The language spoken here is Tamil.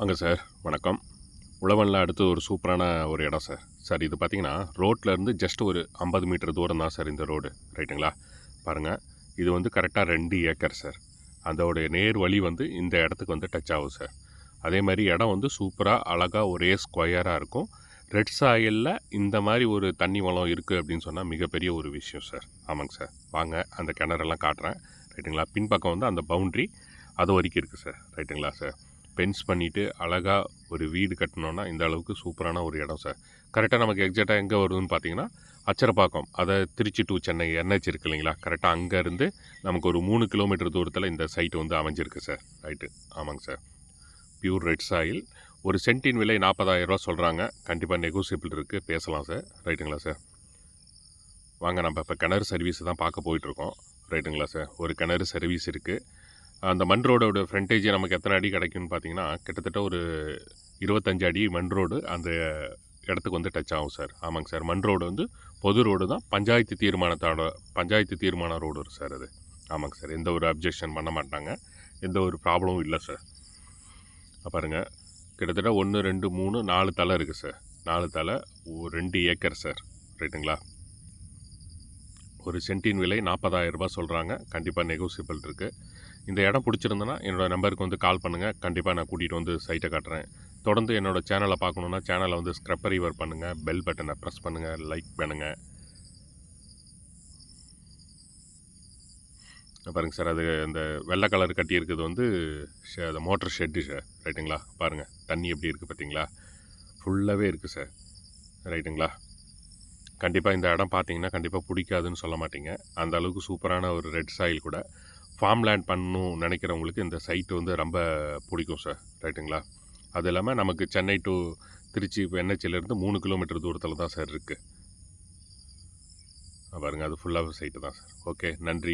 வாங்க சார் வணக்கம். உழவனில் அடுத்து ஒரு சூப்பரான ஒரு இடம் சார். சார் இது பார்த்தீங்கன்னா ரோட்லேருந்து ஜஸ்ட் ஒரு ஐம்பது மீட்டர் தூரம் தான் சார் இந்த ரோடு. ரைட்டுங்களா பாருங்கள் இது வந்து கரெக்டாக ரெண்டு ஏக்கர் சார். அதோடைய நேர் வழி வந்து இந்த இடத்துக்கு வந்து டச் ஆகும் சார். அதே மாதிரி இடம் வந்து சூப்பராக அழகாக ஒரே ஸ்கொயராக இருக்கும். ரெட் சாயலில் இந்த மாதிரி ஒரு தண்ணி வளம் இருக்குது அப்படின்னு சொன்னால் மிகப்பெரிய ஒரு விஷயம் சார். ஆமாங்க சார். வாங்க அந்த கிணறெல்லாம் காட்டுறேன். ரைட்டுங்களா பின்பக்கம் வந்து அந்த பவுண்ட்ரி அது வரைக்கும் இருக்குது சார். ரைட்டுங்களா சார்? பென்ஸ் பண்ணிவிட்டு அழகாக ஒரு வீடு கட்டினோன்னா இந்த அளவுக்கு சூப்பரான ஒரு இடம் சார். கரெக்டாக நமக்கு எக்ஸாக்டாக எங்கே வருதுன்னு பார்த்தீங்கன்னா அச்சரப்பாக்கம். அதை திருச்சி டு சென்னை என்ஹெச் இருக்கு இல்லைங்களா? கரெக்டாக அங்கேருந்து நமக்கு ஒரு மூணு கிலோமீட்டர் தூரத்தில் இந்த சைட் வந்து அமைஞ்சிருக்கு சார். ரைட்டு ஆமாங்க சார். பியூர் ரெட் சாயில் ஒரு சென்ட்டின் விலை நாற்பதாயிரரூவா சொல்கிறாங்க கண்டிப்பாக நெகோசியபிள் இருக்குது பேசலாம் சார். ரைட்டுங்களா சார்? வாங்க நம்ம இப்போ கிணறு சர்வீஸ் தான் பார்க்க போயிட்டுருக்கோம் ரைட்டுங்களா சார்? ஒரு கிணறு சர்வீஸ் இருக்குது அந்த மண் ரோடோட ஃப்ரண்டேஜ் நமக்கு எத்தனை அடி கிடைக்கும்னு பார்த்தீங்கன்னா கிட்டத்தட்ட ஒரு இருபத்தஞ்சு அடி மண் ரோடு அந்த இடத்துக்கு வந்து டச் ஆகும் சார். ஆமாங்க சார். மண் ரோடு வந்து பொது ரோடு தான். பஞ்சாயத்து தீர்மானத்தோட பஞ்சாயத்து தீர்மான ரோடு சார் அது. ஆமாங்க சார். எந்த ஒரு அப்ஜெக்ஷன் பண்ண மாட்டாங்க. எந்த ஒரு ப்ராப்ளமும் இல்லை சார். பாருங்கள் கிட்டத்தட்ட ஒன்று ரெண்டு மூணு நாலு தலை இருக்குது சார். நாலு தலை ஒரு ரெண்டு ஏக்கர் சார். ரைட்டுங்களா? ஒரு சென்ட்டின் விலை நாற்பதாயிரம் சொல்கிறாங்க கண்டிப்பாக நெகோசியபிள் இருக்குது இந்த இடம் பிடிச்சிருந்தனா என்னோடய நம்பருக்கு வந்து கால் பண்ணுங்கள் கண்டிப்பாக நான் கூட்டிகிட்டு வந்து சைட்டை காட்டுறேன். தொடர்ந்து என்னோடய சேனலை பார்க்கணுன்னா சேனலை வந்து ஸ்க்ரப்பரிவர் பண்ணுங்கள் பெல் பட்டனை ப்ரெஸ் பண்ணுங்கள் லைக் பண்ணுங்கள் பாருங்கள் சார் அது அந்த வெள்ளை கலர் கட்டியிருக்கிறது வந்து ஷ- அந்த மோட்டர் ஷெட்டு சார் ரைட்டுங்களா பாருங்கள் தண்ணி எப்படி இருக்குது பார்த்தீங்களா? ஃபுல்லாகவே இருக்குது சார் ரைட்டுங்களா கண்டிப்பாக இந்த இடம் பார்த்தீங்கன்னா கண்டிப்பாக பிடிக்காதுன்னு சொல்ல மாட்டீங்க. அந்த அளவுக்கு சூப்பரான ஒரு ரெட் சாயில் கூட. ஃபார்ம் லேண்ட் பண்ணணும் நினைக்கிறவங்களுக்கு இந்த சைட்டு வந்து ரொம்ப பிடிக்கும் சார் ரைட்டுங்களா அது இல்லாமல் நமக்கு சென்னை டு திருச்சி என்ஹெச்சிலேருந்து மூணு கிலோமீட்டர் தூரத்தில் தான் சார் இருக்குது பாருங்கள் அது ஃபுல்லாக சைட்டு தான் சார் ஓகே நன்றி.